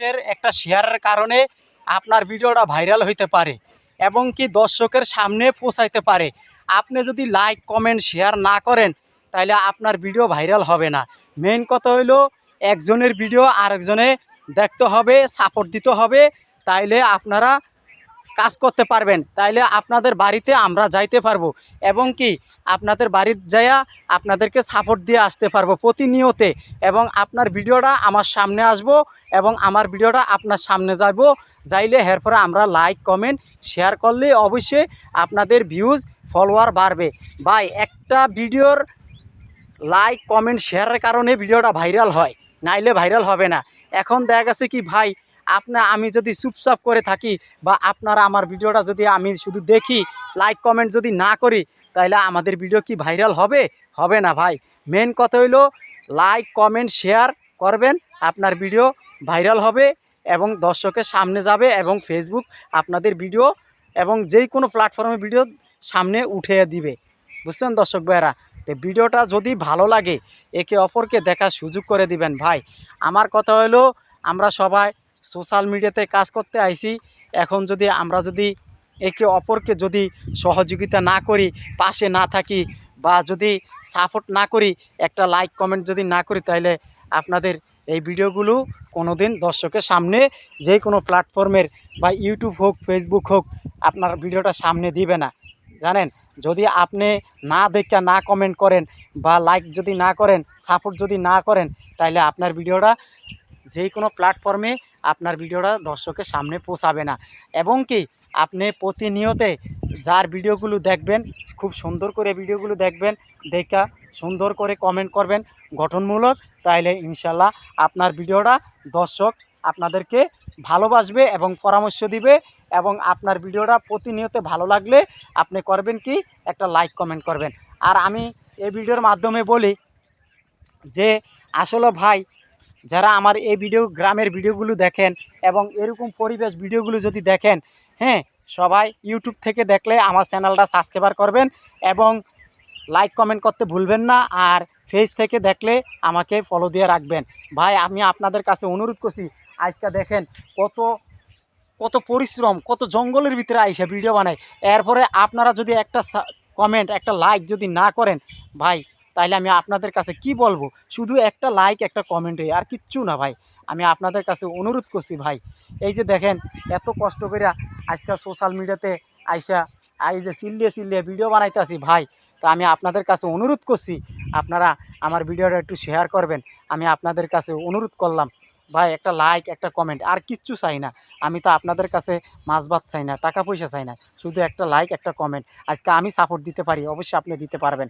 এর একটা শেয়ারের কারণে আপনার ভিডিওটা ভাইরাল হইতে পারে এবং কি দর্শকের সামনে পৌঁছাইতে পারে। আপনি যদি লাইক কমেন্ট শেয়ার না করেন তাহলে আপনার ভিডিও ভাইরাল হবে না। মেন কথা হইল, একজনের ভিডিও আরেকজনে দেখতে হবে সাপোর্ট দিতে হবে, তাইলে আপনারা কাজ করতে পারবেন, তাইলে আপনাদের বাড়িতে আমরা যাইতে পারব। এবং কি, আপনাদের বাড়িতে যাইয়া আপনাদেরকে সাপোর্ট দিয়ে আসতে পারব প্রতিনিয়তে। এবং আপনার ভিডিওটা আমার সামনে আসব এবং আমার ভিডিওটা আপনার সামনে যাব যাইলে এর পরে আমরা লাইক কমেন্ট শেয়ার করলে অবশ্যই আপনাদের ভিউজ ফলোয়ার বাড়বে। ভাই, একটা ভিডিওর লাইক কমেন্ট শেয়ারের কারণে ভিডিওটা ভাইরাল হয়, নাইলে ভাইরাল হবে না। এখন দেখা গেছে কি ভাই আপনা আমি যদি চুপচাপ করে থাকি বা আপনারা আমার ভিডিওটা যদি আমি শুধু দেখি লাইক কমেন্ট যদি না করি তাহলে আমাদের ভিডিও কি ভাইরাল হবে? হবে না ভাই। মেন কথা হইল লাইক কমেন্ট শেয়ার করবেন, আপনার ভিডিও ভাইরাল হবে এবং দর্শকের সামনে যাবে এবং ফেসবুক আপনাদের ভিডিও এবং যেই কোনো প্ল্যাটফর্মে ভিডিও সামনে উঠে দিবে। বুঝছেন দর্শক ভাইয়েরা? তো ভিডিওটা যদি ভালো লাগে, একে অপরকে দেখার সুযোগ করে দিবেন ভাই। আমার কথা হলো আমরা সবাই সোশ্যাল মিডিয়াতে কাজ করতে আইছি এখন যদি আমরা যদি একে অপরকে যদি সহযোগিতা না করি, পাশে না থাকি বা যদি সাপোর্ট না করি, একটা লাইক কমেন্ট যদি না করি, তাহলে আপনাদের এই ভিডিওগুলো কোনো দিন দর্শকের সামনে যে কোনো প্ল্যাটফর্মের বা ইউটিউব হোক ফেসবুক হোক, আপনার ভিডিওটা সামনে দিবে না। জানেন? যদি আপনি না দেখা না কমেন্ট করেন বা লাইক যদি না করেন সাপোর্ট যদি না করেন, তাহলে আপনার ভিডিওটা যে কোনো প্ল্যাটফর্মে আপনার ভিডিওটা দর্শকের সামনে পৌঁছাবে না। এবং কি, আপনি প্রতিনিয়তে যার ভিডিওগুলো দেখবেন, খুব সুন্দর করে ভিডিওগুলো দেখবেন, দেখা সুন্দর করে কমেন্ট করবেন, গঠনমূলক তাহলে ইনশাল্লাহ আপনার ভিডিওটা দর্শক আপনাদেরকে ভালোবাসবে এবং পরামর্শ দিবে এবং আপনার ভিডিওটা প্রতিনিয়ত ভালো লাগলে আপনি করবেন কি, একটা লাইক কমেন্ট করবেন। আর আমি এই ভিডিওর মাধ্যমে বলি যে, আসলে ভাই যারা আমার এই ভিডিও গ্রামের ভিডিওগুলো দেখেন এবং এরকম পরিবেশ ভিডিওগুলো যদি দেখেন হ্যাঁ সবাই ইউটিউব থেকে দেখলে আমার চ্যানেলটা সাবস্ক্রাইবার করবেন এবং লাইক, কমেন্ট করতে ভুলবেন না আর ফেস থেকে দেখলে আমাকে ফলো দিয়ে রাখবেন। ভাই, আমি আপনাদের কাছে অনুরোধ করছি, আজকে দেখেন কত কত পরিশ্রম, কত জঙ্গলের ভিতরে আইসে ভিডিও বানায়। এরপরে আপনারা যদি একটা কমেন্ট একটা লাইক যদি না করেন, ভাই তাহলে আমি আপনাদের কাছে কি বলব? শুধু একটা লাইক একটা কমেন্টে আর কিচ্ছু না ভাই। আমি আপনাদের কাছে অনুরোধ করছি ভাই। এই যে দেখেন, এত কষ্ট করে আজকাল সোশ্যাল মিডিয়াতে আইসা এই যে চিল্লিয়ে চিল্লিয়ে ভিডিও বানাইতে আসি ভাই, তো আমি আপনাদের কাছে অনুরোধ করছি, আপনারা আমার ভিডিওটা একটু শেয়ার করবেন। আমি আপনাদের কাছে অনুরোধ করলাম, ভাই, একটা লাইক একটা কমেন্ট আর কিচ্ছু চাই না। আমি তো আপনাদের কাছে মাছ ভাত চাই না, টাকা পয়সা চাই না। শুধু একটা লাইক একটা কমেন্ট আজকে আমি সাপোর্ট দিতে পারি, অবশ্যই আপনি দিতে পারবেন।